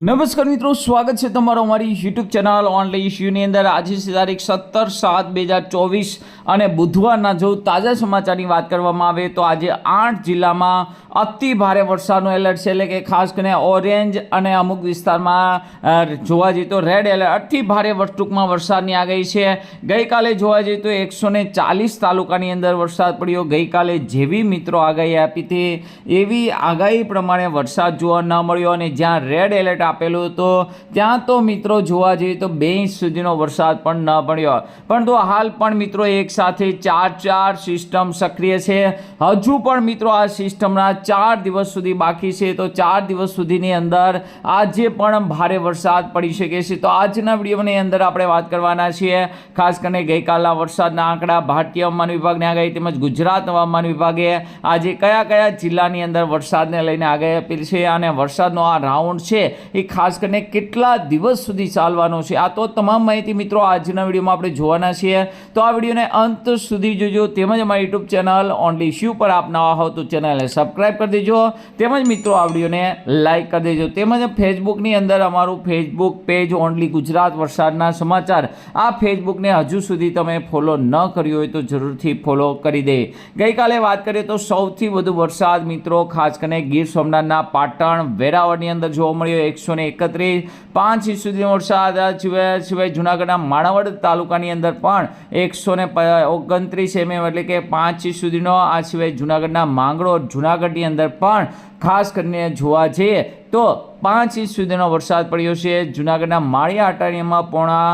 નમસ્કાર મિત્રો, સ્વાગત છે તમારો અમારી યુટ્યુબ ચેનલ ઓનલાઈન ઇશ્યુની અંદર. આજે છે તારીખ સત્તર સાત બે હજાર ચોવીસ અને બુધવારના જો તાજા સમાચારની વાત કરવામાં આવે તો આજે આઠ જિલ્લામાં અતિ ભારે વરસાદનો એલર્ટ છે. એટલે કે ખાસ કરીને ઓરેન્જ અને અમુક વિસ્તારમાં જોવા જઈએ તો રેડ એલર્ટ. અતિ ભારે ટૂંકમાં વરસાદની આગાહી છે. ગઈકાલે જોવા જઈએ તો એકસો ને ચાલીસ તાલુકાની અંદર વરસાદ પડ્યો. ગઈકાલે જેવી મિત્રો આગાહી આપી હતી, એવી આગાહી પ્રમાણે વરસાદ જોવા ન મળ્યો અને જ્યાં રેડ એલર્ટ આપેલું હતું ત્યાં તો મિત્રો જોવા જઈએ તો બે ઇંચ સુધીનો વરસાદ પણ ન પડ્યો. પરંતુ હાલ પણ મિત્રો એક સાથે ચાર ચાર સિસ્ટમ સક્રિય છે. હજુ પણ મિત્રો આ સિસ્ટમના ચાર દિવસ સુધી બાકી છે. તો ચાર દિવસ સુધીની અંદર આજે પણ ભારે વરસાદ પડી શકે છે. તો આજના વિડીયોની અંદર આપણે વાત કરવાના છીએ ખાસ કરીને ગઈકાલના વરસાદના આંકડા. ભારતીય હવામાન વિભાગની આગાહી તેમજ ગુજરાત હવામાન વિભાગે આજે કયા કયા જિલ્લાની અંદર વરસાદને લઈને આગાહી આપેલી છે અને વરસાદનો આ રાઉન્ડ છે એ ખાસ કરીને કેટલા દિવસ સુધી ચાલવાનો છે? આ તો તમામ માહિતી મિત્રો આજના વિડીયોમાં આપણે જોવાના છીએ. તો આ વિડીયોને અંત સુધી જોજો. તેમજ અમારી યુટ્યુબ ચેનલ ઓનલી શ્યુ પર આપ નવા હો તો ચેનલને સબસ્ક્રાઈબ કરી દેજો. તેમજ મિત્રો આ વિડીયોને લાઈક કરી દેજો. તેમજ ફેસબુકની અંદર અમારું ફેસબુક પેજ ઓનલી ગુજરાત વરસાદના સમાચાર. આ ફેસબુકને હજુ સુધી તમે ફોલો ન કર્યું હોય તો જરૂરથી ફોલો કરી દે. ગઈકાલે વાત કરીએ તો સૌથી વધુ વરસાદ મિત્રો ખાસ કરીને ગીર સોમનાથના પાટણ વેરાવળની અંદર જોવા મળ્યો. એકસો ને એકત્રીસ પાંચ ઇંચ સુધીનો વરસાદ સિવાય સિવાય જુનાગઢના માણાવડ તાલુકાની અંદર પણ એકસો ને ઓગણત્રીસ એમએમ એટલે કે પાંચ ઇંચ સુધીનો આ સિવાય જુનાગઢના માંગરોળ જુનાગઢની અંદર પણ ખાસ કરીને જોવા જઈએ તો પાંચ ઇંચ સુધીનો વરસાદ પડ્યો છે. જુનાગઢના માળિયા અટાણીયામાં પોણા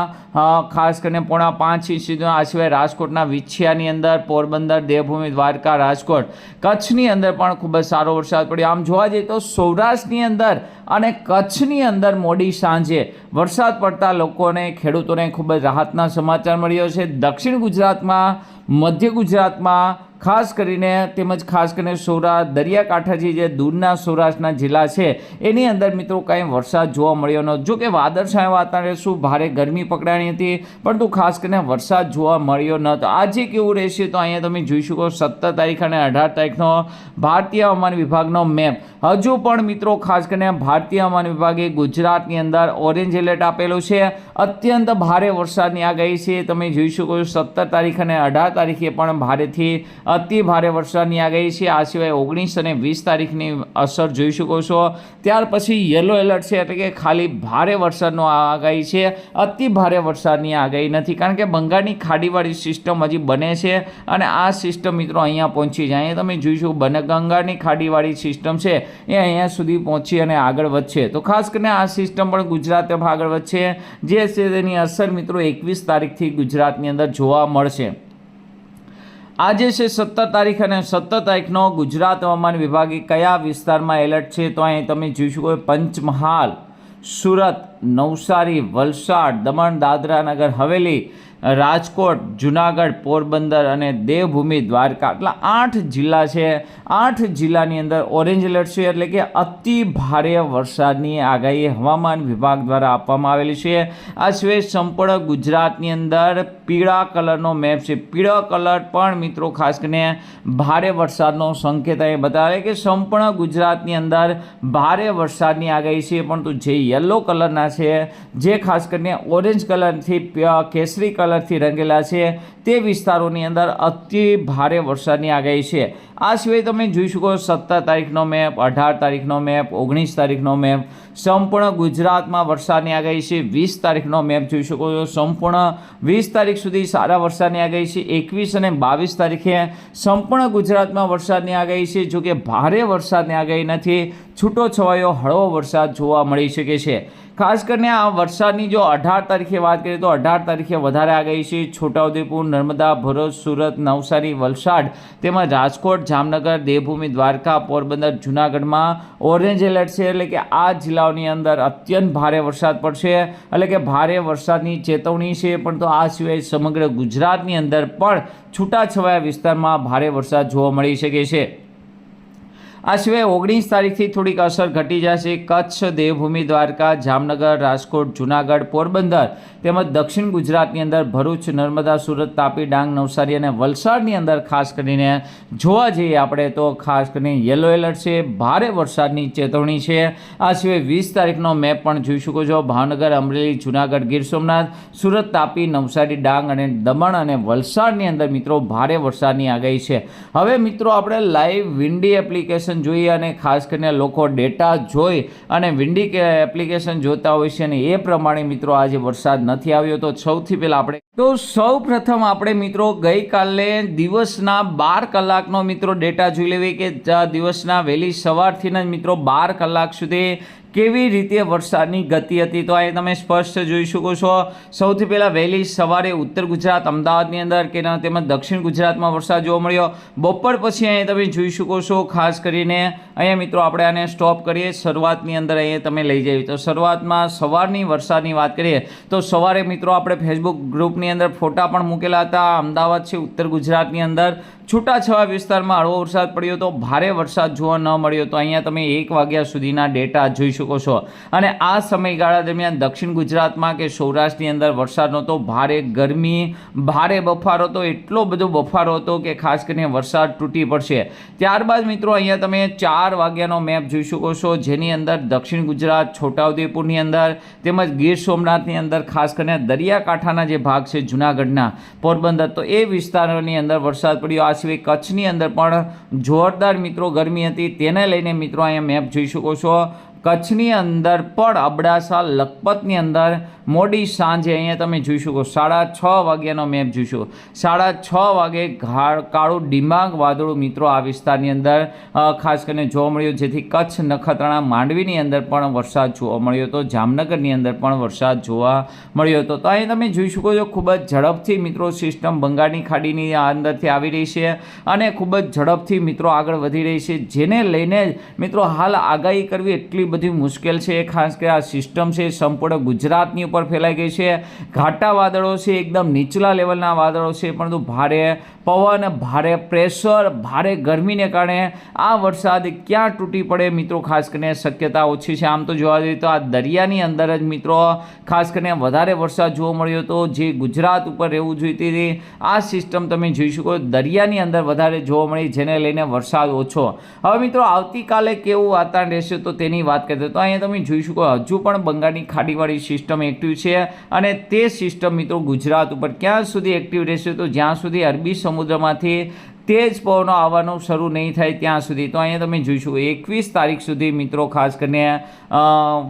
ખાસ કરીને પોણા પાંચ ઇંચ સુધીનો આ સિવાય રાજકોટના વિછિયાની અંદર પોરબંદર, દેવભૂમિ, દ્વારકા, રાજકોટ કચ્છની અંદર પણ ખૂબ જ સારો વરસાદ પડ્યો. આમ જોવા જઈએ તો સૌરાષ્ટ્રની અંદર અને કચ્છની અંદર મોડી સાંજે વરસાદ પડતા લોકોને, ખેડૂતોને ખૂબ જ રાહતના સમાચાર મળ્યો છે. દક્ષિણ ગુજરાતમાં, મધ્ય ગુજરાતમાં ખાસ કરીને તેમજ ખાસ કરીને સૌરા દરિયાકાંઠાથી જે દૂરના સૌરાષ્ટ્રના જિલ્લા છે, એની અંદર મિત્રો કાંઈ વરસાદ જોવા મળ્યો ન. જો કે વાદળછાયા વાતાવરણ શું ભારે ગરમી પકડાણી હતી, પરંતુ ખાસ કરીને વરસાદ જોવા મળ્યો નહોતો આજે કેવું રહેશે તો અહીંયા તમે જોઈ શકો સત્તર તારીખ અને અઢાર તારીખનો ભારતીય હવામાન વિભાગનો મેપ. હજુ પણ મિત્રો ખાસ કરીને ભારતીય હવામાન વિભાગે ગુજરાતની અંદર ઓરેન્જ એલર્ટ આપેલું છે. અત્યંત ભારે વરસાદની આગાહી છે. તમે જોઈ શકો છો, સત્તર તારીખ અને અઢાર તારીખે પણ ભારેથી અતિ ભારે વરસાદની આગાહી છે. આ સિવાય ઓગણીસ અને વીસ તારીખની અસર જોઈ શકો છો. ત્યાર પછી યલો એલર્ટ છે એટલે કે ખાલી ભારે વરસાદનો આગાહી છે. અતિ ભારે વરસાદની આગાહી નથી. કારણ કે બંગાળની ખાડીવાળી સિસ્ટમ હજી બને છે અને આ સિસ્ટમ મિત્રો અહીંયા પહોંચી જાય. અહીંયા તમે જોઈશું બને ગંગાની ખાડીવાળી સિસ્ટમ છે. એ અહીંયા સુધી પહોંચી અને આગળ વધશે. તો ખાસ કરીને આ સિસ્ટમ પણ ગુજરાત તરફ આગળ વધશે. જે છે તેની અસર મિત્રો એકવીસ તારીખથી ગુજરાતની અંદર જોવા મળશે. આજે છે સત્તર તારીખ અને સત્તર તારીખનો ગુજરાત હવામાન વિભાગે કયા વિસ્તારમાં એલર્ટ છે તો અહીં તમે જોઈ શકો પંચમહાલ, સુરત, નવસારી, વલસાડ, દમણ, દાદરા નગર, હવેલી રાજકોટ, જુનાગઢ, પોરબંદર અને દેવભૂમિ, દ્વારકા. આટલા આઠ જિલ્લા છે. આઠ જિલ્લાની અંદર ઓરેન્જ એલર્ટ છે એટલે કે અતિ ભારે વરસાદની આગાહી હવામાન વિભાગ દ્વારા આપવામાં આવેલી છે. આ સિવાય સંપૂર્ણ ગુજરાતની અંદર પીળા કલરનો મેપ છે. પીળો કલર પણ મિત્રો ખાસ કરીને ભારે વરસાદનો સંકેત અહીં બતાવે કે સંપૂર્ણ ગુજરાતની અંદર ભારે વરસાદની આગાહી છે, પરંતુ જે યલો કલરના છે, જે ખાસ કરીને ઓરેન્જ કલરથી કેસરી કેસરી કલરથી રંગેલા છે. તે વિસ્તારોની અંદર અતિ ભારે વરસાદની આગાહી છે. આ સિવાય તમે જોઈ શકો સત્તર તારીખનો મેપ, અઢાર તારીખનો મેપ, ઓગણીસ તારીખનો મેપ. સંપૂર્ણ ગુજરાતમાં વરસાદની આગાહી છે. વીસ તારીખનો મેપ જોઈ શકો છો. સંપૂર્ણ વીસ તારીખ સુધી સારા વરસાદની આગાહી છે. એકવીસ અને બાવીસ તારીખે સંપૂર્ણ ગુજરાતમાં વરસાદની આગાહી છે. જોકે ભારે વરસાદની આગાહી નથી. છૂટો છવાયો હળવો વરસાદ જોવા મળી શકે છે. ખાસ કરીને આ વરસાદની જો અઢાર તારીખે વાત કરીએ તો અઢાર તારીખે વધારે આગાહી છે. છોટાઉદેપુર, નર્મદા, ભરૂચ, સુરત, નવસારી, વલસાડ તેમજ રાજકોટ, જામનગર, દેવભૂમિ, દ્વારકા, પોરબંદર, જુનાગઢમાં ઓરેન્જ એલર્ટ છે. એટલે કે આ જિલ્લાઓની અંદર અત્યંત ભારે વરસાદ પડશે. એટલે કે ભારે વરસાદની ચેતવણી છે. પણ તો આ સિવાય સમગ્ર ગુજરાતની અંદર પણ છૂટાછવાયા વિસ્તારમાં ભારે વરસાદ જોવા મળી શકે છે. આ સિવાય ઓગણીસ તારીખથી થોડીક અસર ઘટી જશે. કચ્છ, દેવભૂમિ, દ્વારકા, જામનગર, રાજકોટ, જુનાગઢ, પોરબંદર તેમજ દક્ષિણ ગુજરાતની અંદર ભરૂચ, નર્મદા, સુરત, તાપી, ડાંગ, નવસારી અને વલસાડની અંદર ખાસ કરીને જોવા જઈએ આપણે તો ખાસ કરીને યલો એલર્ટ છે, ભારે વરસાદની ચેતવણી છે. આ સિવાય વીસ તારીખનો મેપ પણ જોઈ શકો છો. ભાવનગર, અમરેલી, જુનાગઢ, ગીર સોમનાથ, સુરત, તાપી, નવસારી, ડાંગ અને દમણ અને વલસાડની અંદર મિત્રો ભારે વરસાદની આગાહી છે. હવે મિત્રો આપણે લાઈવ વિન્ડી એપ્લિકેશન જોઈએ અને ખાસ કરીને લોકો ડેટા જોઈ અને વિન્ડી એપ્લિકેશન જોતા હોય છે અને એ પ્રમાણે મિત્રો આજે વરસાદ નથી આવ્યો. તો સૌથી પહેલાં આપણે તો સૌ પ્રથમ આપણે મિત્રો ગઈકાલે દિવસના બાર કલાકનો મિત્રો ડેટા જોઈ લેવી કે દિવસના વહેલી સવારથી જ મિત્રો બાર કલાક સુધી કેવી રીતે વરસાદની ગતિ હતી? તો અહીં તમે સ્પષ્ટ જોઈ શકો છો. સૌથી પહેલાં વહેલી સવારે ઉત્તર ગુજરાત, અમદાવાદની અંદર કે તેમજ દક્ષિણ ગુજરાતમાં વરસાદ જોવા મળ્યો. બપોર પછી અહીં તમે જોઈ શકો છો, ખાસ કરીને અહીંયા મિત્રો આપણે આને સ્ટોપ કરીએ. શરૂઆતની અંદર અહીંયા તમે લઈ જઈએ. તો શરૂઆતમાં સવારની વરસાદની વાત કરીએ, તો સવારે મિત્રો આપણે ફેસબુક ગ્રુપની અંદર ફોટા પણ મૂકેલા હતા. અમદાવાદ છે, ઉત્તર ગુજરાતની અંદર. છૂટાછવાયા વિસ્તારમાં હળવો વરસાદ પડ્યો તો ભારે વરસાદ જોવા ન મળ્યો તો અહીંયા તમે એક વાગ્યા સુધીના ડેટા જોઈ શકો છો. અને આ સમયગાળા દરમિયાન દક્ષિણ ગુજરાતમાં કે સૌરાષ્ટ્રની અંદર વરસાદ નહોતો, ભારે ગરમી, ભારે બફારો હતો એટલો બધો બફારો હતો કે ખાસ કરીને વરસાદ તૂટી પડશે. ત્યારબાદ મિત્રો અહીંયા તમે ચાર વાગ્યાનો મેપ જોઈ શકો છો, જેની અંદર દક્ષિણ ગુજરાત, છોટાઉદેપુરની અંદર, તેમજ ગીર સોમનાથની અંદર, ખાસ કરીને દરિયાકાંઠાના જે ભાગ છે જુનાગઢના પોરબંદર, તો એ વિસ્તારોની અંદર વરસાદ પડ્યો. આ સિવાય કચ્છની અંદર પણ જોરદાર મિત્રો ગરમી હતી. તેને લઈને મિત્રો અહીંયા મેપ જોઈ શકો છો. કચ્છની અંદર પણ અબડાસા લખપતની અંદર મોડી સાંજે અહીંયા તમે જોઈ શકો સાડા છ વાગ્યાનો મેપ જોઈશું સાડા છ વાગે કાળું ડિમાગ વાદળું મિત્રો આ વિસ્તારની અંદર ખાસ કરીને જોવા મળ્યું જેથી કચ્છ નખત્રાણા માંડવીની અંદર પણ વરસાદ જોવા મળ્યો હતો, જામનગરની અંદર પણ વરસાદ જોવા મળ્યો હતો. તો અહીં તમે જોઈ શકો છો ખૂબ જ ઝડપથી મિત્રો સિસ્ટમ બંગાળની ખાડીની અંદરથી આવી રહી છે અને ખૂબ જ ઝડપથી મિત્રો આગળ વધી રહી છે. જેને લઈને મિત્રો હાલ આગાહી કરવી એટલી બધી મુશ્કેલ છે, ખાસ કે આ સિસ્ટમ છે સંપૂર્ણ ગુજરાતની ઉપર ફેલાઈ ગઈ છે. ઘાટા વાદળો છે, એકદમ નીચલા લેવલના વાદળો છે, પરંતુ ભારે પવન, ભારે પ્રેશર ભારે ગરમીને કારણે આ વરસાદ ક્યાં તૂટી પડે મિત્રો? ખાસ કરીને શક્યતા ઓછી છે. આમ તો જોવા જઈએ તો આ દરિયાની અંદર જ મિત્રો, ખાસ કરીને વધારે વરસાદ જોવા મળ્યો હતો જે ગુજરાત ઉપર રહેવું જોઈતી હતી, આ સિસ્ટમ તમે જોઈ શકો દરિયાની અંદર વધારે જોવા મળી, જેને લઈને વરસાદ ઓછો. હવે મિત્રો, આવતીકાલે કેવું વાતાવરણ રહેશે તો તેની વાત કરીએ તો અહીંયા તમે જોઈ શકો હજુ પણ બંગાળની ખાડીવાળી સિસ્ટમ એક્ટિવ છે અને તે સિસ્ટમ મિત્રો ગુજરાત ઉપર ક્યાં સુધી એક્ટિવ રહેશે તો જ્યાં સુધી અરબી સમુદ્રમાંથી તેજ પવનો આવવાનું શરૂ નહીં થાય ત્યાં સુધી. તો અહીંયા તમે જોઈશું, એકવીસ તારીખ સુધી મિત્રો, ખાસ કરીને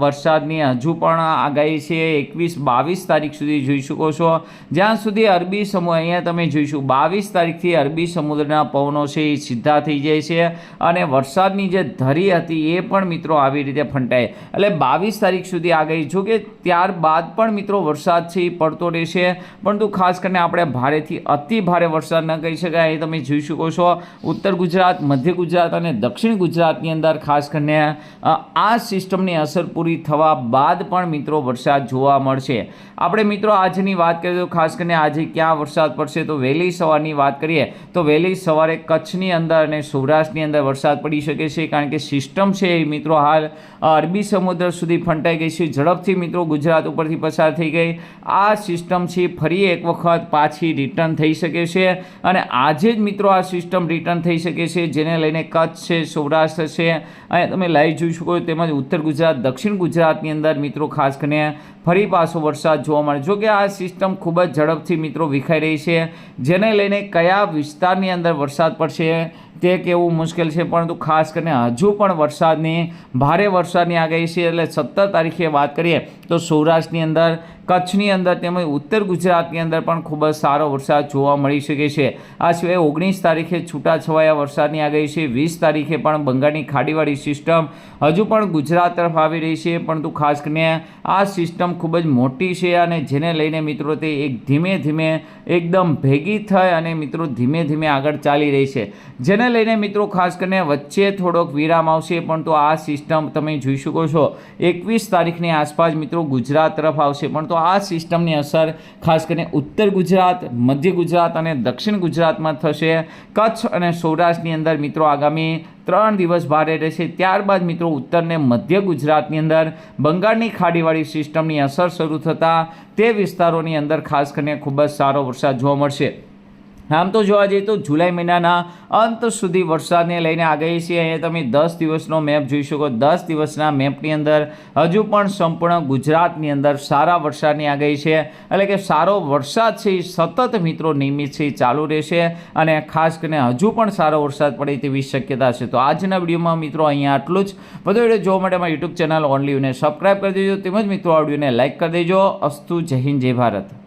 વરસાદની હજુ પણ આગાહી છે. એકવીસ બાવીસ તારીખ સુધી જોઈ શકો છો. જ્યાં સુધી અરબી સમૂહ, અહીંયા તમે જોઈશું, બાવીસ તારીખથી અરબી સમુદ્રના પવનો છે એ સીધા થઈ જાય છે અને વરસાદની જે ધરી હતી એ પણ મિત્રો આવી રીતે ફંટાય. એટલે બાવીસ તારીખ સુધી આગાહી, જો કે ત્યારબાદ પણ મિત્રો વરસાદ છે એ પડતો રહેશે. પરંતુ ખાસ કરીને આપણે ભારેથી અતિ ભારે વરસાદ ન કહી શકાય. એ તમે જોઈ શકો છો. ઉત્તર ગુજરાત, મધ્ય ગુજરાત અને દક્ષિણ ગુજરાતની અંદર ખાસ કરીને આ સિસ્ટમની અસર પૂરી થવા બાદ પણ મિત્રો વરસાદ જોવા મળશે. આપણે મિત્રો આજની વાત કરીએ તો ખાસ કરીને આજે ક્યાં વરસાદ પડશે તો વહેલી સવારની વાત કરીએ તો વહેલી સવારે કચ્છની અંદર અને સૌરાષ્ટ્રની અંદર વરસાદ પડી શકે છે કારણ કે સિસ્ટમ છે એ મિત્રો હાલ અરબી સમુદ્ર સુધી ફંટાઈ ગઈ છે. ઝડપથી મિત્રો ગુજરાત ઉપરથી પસાર થઈ ગઈ. આ સિસ્ટમ છે ફરી એક વખત પાછી રિટર્ન થઈ શકે છે અને આજે જ મિત્રો આ સિસ્ટમ રિટર્ન થઈ શકે છે, જેને લઈને કચ્છ છે, સૌરાષ્ટ્ર છે. અહીંયા તમે લાઈવ જોઈ શકો તેમજ ઉત્તર ગુજરાત, દક્ષિણ ગુજરાતની અંદર મિત્રો ખાસ કરીને ફરી પાછો વરસાદ જોવા મળે. જો કે આ સિસ્ટમ ખૂબ જ ઝડપથી મિત્રો વિખાઈ રહી છે, જેને લઈને કયા વિસ્તારની અંદર વરસાદ પડશે તે કહેવું મુશ્કેલ છે, પરંતુ ખાસ કરીને હજુ પણ વરસાદની, ભારે વરસાદની આગાહી છે, એટલે સત્તર તારીખે વાત કરીએ તો સૌરાષ્ટ્રની અંદર, કચ્છની અંદર તેમજ ઉત્તર ગુજરાતની અંદર પણ ખૂબ જ સારો વરસાદ જોવા મળી શકે છે. આ સિવાય ઓગણીસ તારીખે છૂટાછવાયા વરસાદની આગાહી છે, વીસ તારીખે પણ બંગાળની ખાડીવાળી સિસ્ટમ હજુ પણ ગુજરાત તરફ આવી રહી છે, પરંતુ ખાસ કરીને આ સિસ્ટમ ખૂબ જ મોટી છે અને જેને લઈને મિત્રો તે એક ધીમે ધીમે એકદમ ભેગી થઈ અને મિત્રો ધીમે ધીમે આગળ ચાલી રહી છે. જેને જેને લઈને મિત્રો ખાસ કરીને વચ્ચે થોડોક વિરામ આવશે, પણ તો આ સિસ્ટમ તમે જોઈ શકો છો. એકવીસ તારીખની આસપાસ મિત્રો ગુજરાત તરફ આવશે, પણ તો આ સિસ્ટમની અસર ખાસ કરીને ઉત્તર ગુજરાત, મધ્ય ગુજરાત અને દક્ષિણ ગુજરાતમાં થશે. કચ્છ અને સૌરાષ્ટ્રની અંદર મિત્રો આગામી ત્રણ દિવસ ભારે રહેશે. ત્યારબાદ મિત્રો ઉત્તરને મધ્ય ગુજરાતની અંદર બંગાળની ખાડીવાળી સિસ્ટમની અસર શરૂ થતાં તે વિસ્તારોની અંદર ખાસ કરીને ખૂબ જ સારો વરસાદ જોવા મળશે. આમ તો જોવા જઈએ તો જુલાઈ મહિનાના અંત સુધી વરસાદને લઈને આગાહી છે. અહીંયા તમે દસ દિવસનો મેપ જોઈ શકો. દસ દિવસના મેપની અંદર હજુ પણ સંપૂર્ણ ગુજરાતની અંદર સારા વરસાદની આગાહી છે. એટલે કે સારો વરસાદ છે સતત મિત્રો નિયમિત છે ચાલુ રહેશે અને ખાસ કરીને હજુ પણ સારો વરસાદ પડે તેવી શક્યતા છે. તો આજના વિડીયોમાં મિત્રો અહીંયા આટલું જ. વધુ વીડિયો જોવા માટે અમારી યુટ્યુબ ચેનલ ઓનલીને સબસ્ક્રાઈબ કરી દેજો. તેમજ મિત્રો આ વિડીયોને લાઇક કરી દેજો. અસ્તુ જય હિન્દ, જય ભારત.